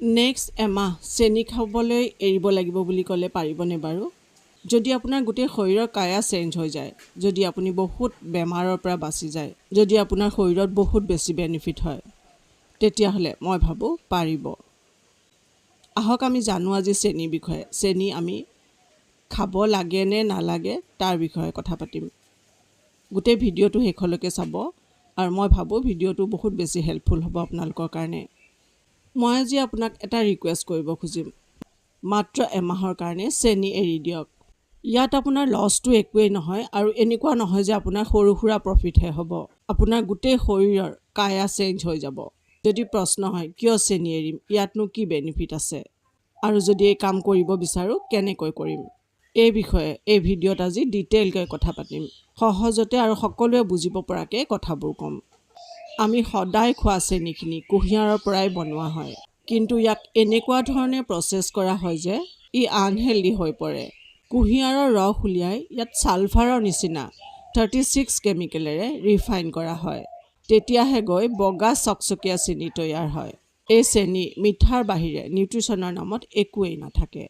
Next এমাহ চেনি খাবলৈ এৰিব লাগিব বুলি ক'লে পাৰিবনে বাৰু? যদি আপোনাৰ গোটেই শৰীৰৰ কায়া চেঞ্জ হৈ যায় যদি আপুনি বহুত বেমাৰৰ পৰা বাচি যায় যদি আপোনাৰ শৰীৰত বহুত বেছি বেনিফিট হয় তেতিয়াহ'লে মই ভাবোঁ পাৰিব। আহক আমি জানো আজি চেনিৰ বিষয়ে। চেনি আমি খাব লাগে নে নালাগে তাৰ বিষয়ে কথা পাতিম। গোটেই ভিডিঅ'টো শেষলৈকে চাব আৰু মই ভাবোঁ ভিডিঅ'টো বহুত বেছি হেল্পফুল হ'ব আপোনালোকৰ কাৰণে। মই আজি আপোনাক এটা ৰিকুৱেষ্ট কৰিব খুজিম। মাত্ৰ এমাহৰ কাৰণে চেনি এৰি দিয়ক। ইয়াত আপোনাৰ লছটো একোৱেই নহয় আৰু এনেকুৱা নহয় যে আপোনাৰ সৰু সুৰা প্ৰফিটহে হ'ব। আপোনাৰ গোটেই শৰীৰৰ কায়া চেঞ্জ হৈ যাব। যদি প্ৰশ্ন হয় কিয় চেনি এৰিম? ইয়াতনো কি বেনিফিট আছে? আৰু যদি এই কাম কৰিব বিচাৰোঁ কেনেকৈ কৰিম? এই বিষয়ে এই ভিডিঅ'ত আজি ডিটেইলকৈ কথা পাতিম। সহজতে আৰু সকলোৱে বুজিব পৰাকৈ কথাবোৰ ক'ম। আমি সদায় খোৱা চেনিখিনি কুঁহিয়াৰৰ পৰাই বনোৱা হয়। কিন্তু ইয়াক এনেকুৱা ধৰণে প্ৰচেছ কৰা হয় যে ই আনহেল্ডি হৈ পৰে। কুঁহিয়াৰৰ ৰস উলিয়াই ইয়াত ছালফাৰৰ নিচিনা থাৰ্টি ছিক্স কেমিকেলেৰে ৰিফাইন কৰা হয়। তেতিয়াহে গৈ বগা চকচকীয়া চেনি তৈয়াৰ হয়। এই চেনি মিঠাৰ বাহিৰে নিউট্ৰিশ্যনৰ নামত একোৱেই নাথাকে।